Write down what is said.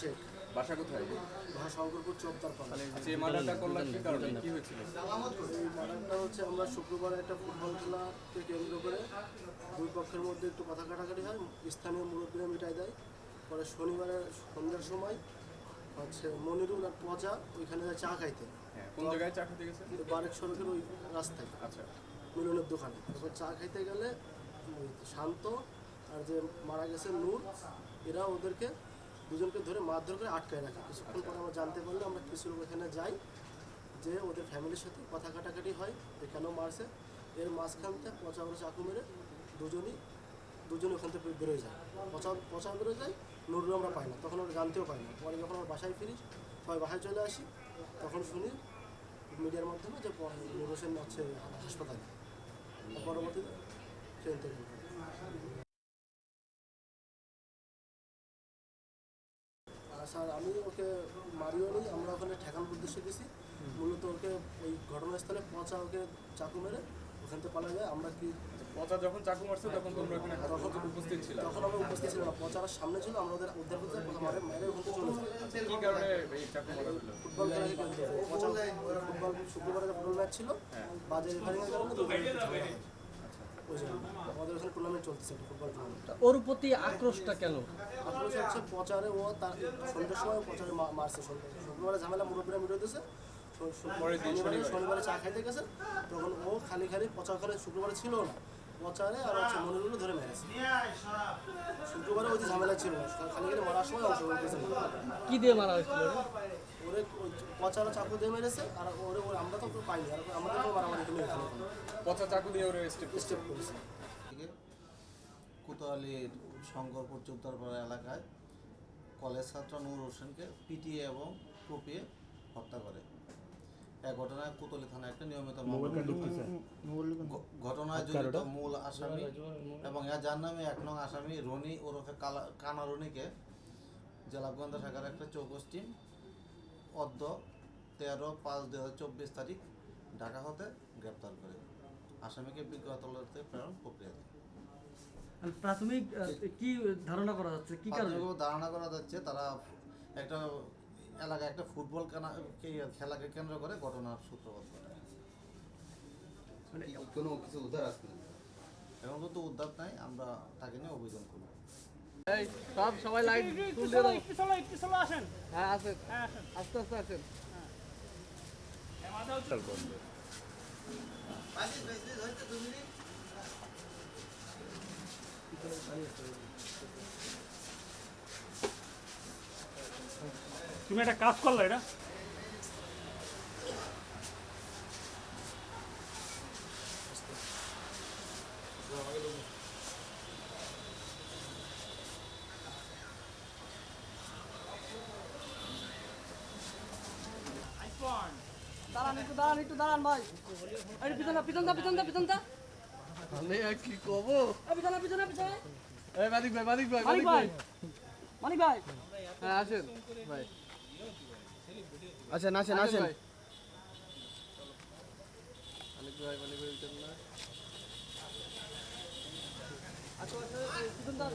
শেখ বাসা কোথায়? ভাষা শঙ্করপুর চোপদার এই মার্ডারটা করলাম কি কারণে? কি হয়েছিল? এই মার্ডারটা হচ্ছে আমরা শুক্রবার একটা ফুটবল খেলাকে কেন্দ্র করে দুই পক্ষের মধ্যে একটু কথা কাটাকাটি হয়। স্থানীয় মুরব্বীরা মিটাই দেয়। পরে শনিবারে সন্ধ্যার সময় হচ্ছে মনিরুল আর পচা ওইখানে যায় চা খাইতে। হ্যাঁ কোন জায়গায় চা খেতে গেছে? বারেক সড়কের ওই রাস্তায়। আচ্ছা। মিলনের দোকানে। তারপর চা খাইতে গেলে শান্ত আর যে মারা গেছে নূর এরা ওদেরকে দুজনকে ধরে মারধর করে আটকায় রাখে। কিছুক্ষণ পরে আমরা জানতে পারলে আমরা কিছু এখানে যাই, যে ওদের ফ্যামিলির সাথে কথা কাটাকাটি হয়, যে কেন মারছে। এর মাঝখান থেকে পচা বড় চাকু মেরে দুজনই দুজনই ওখান থেকে বেরোয় যায়। পচা পচা বেরোয় যায়, নুরুল আমরা পাই না, তখন আমরা জানতেও পাই না। পরে যখন আমরা বাসায় ফিরি, সবাই বাসায় চলে আসি, তখন শুনি মিডিয়ার মাধ্যমে যে নূর হচ্ছে হাসপাতালে। পরবর্তীতে ট্রেন থেকে স্যার আমি ওকে মারিও নি আমরা ওখানে ঠেকানোর উদ্দেশ্যে গেছি। মূলত ওকে ওই ঘটনাস্থলে পচা ওকে চাকু মেরে ওখান থেকে পালা যায়। আমরা কি পচা যখন চাকু মারছে তখন তোমরা ওখানে তখন উপস্থিত ছিল? তখন আমরা উপস্থিত ছিলাম না পচার সামনে ছিল আমরা ওদের উদ্ধার করতে মারে মারে ওখান থেকে চলে যাই। কি কারণে এই চাকু মারা হলো? ফুটবল করে। পচা ফুটবল শুক্রবারে ফুটবল ম্যাচ ছিল। বাজে রেফারিংয়ের কারণে দুজন ওই জন্য আমাদের ওখানে টুর্নামেন্ট চলতেছে ফুটবল টুর্নামেন্ট ওর প্রতি আক্রোশটা কেন? আক্রোশ হচ্ছে পচারে ও তার সন্ধ্যের সময় পচারে মারছে শুক্রবারে ঝামেলা মুরব্বীরা মিটে দিন শনিবারে। শনিবারে চা খাইতে গেছে তখন ও খালি খালি প্রচার করে শুক্রবারে ছিল না। পচারে আর হচ্ছে মনিরুল ধরে মেরেছে। শুক্রবারে ওই যে ঝামেলা ছিল খালি খালি মারার সময় অংশগ্রহণ করেছে কি দিয়ে মারা হয়েছিল ওরে? পচারা চাকু দিয়ে মেরেছে আর ওরে ওরে আমরা তো ওকে পাইনি আর আমাদেরকেও মারামারি তুমি এখানে পচা চাকু দিয়ে ওরে স্টেপ স্টেপ করেছে। কোতোয়ালির শঙ্করপুর চৌদ্দারপাড়া এলাকায় কলেজ ছাত্র নূর হোসেনকে পিটিয়ে এবং কুপিয়ে হত্যা করে। ঘটনায় কোতোয়ালি থানায় একটা নিয়মিত ঘটনায় জড়িত মূল আসামি এবং এর যার নামে এক নং আসামি রনি ওরফে কালা কানা রনিকে জেলা গোয়েন্দা শাখার একটা চৌকস টিম অদ্য তেরো পাঁচ দু হাজার চব্বিশ তারিখ ঢাকা হতে গ্রেপ্তার করে। আসামিকে বিজ্ঞ আদালতে প্রেরণ প্রক্রিয়া প্রাথমিক কি ধারণা করা যাচ্ছে? কি কারণে? ধারণা করা যাচ্ছে তারা একটা এলাকায় একটা ফুটবল কেনা কে- খেলাকে কেন্দ্র করে ঘটনার সূত্রপাত ঘটে। কোনো কিছু উদ্ধার আসবে না এখন কিন্তু উদ্ধার নাই আমরা তাকে নিয়ে অভিযান করব। এই সব সবাই লাইট একটু চলো একটু চলো একটু চলো আসেন। হ্যাঁ আসেন। হ্যাঁ আসেন। আস্তে আস্তে আসেন। তুমি একটা কাজ করলে এটা। দাঁড়ান একটু দাঁড়ান একটু দাঁড়ান ভাই। এই পিছন দা পিছন দা পিছন দা পিছন দা। আমি কি কব পিছনে পিছনে পিছনে এই মানিক ভাই মানিক ভাই মানিক ভাই। মানিক ভাই। হ্যাঁ আসেন ভাই। আসেন নাচেন আসেন। মানিক ভাই মানিক ভাই উঠেন না আচ্ছা আচ্ছা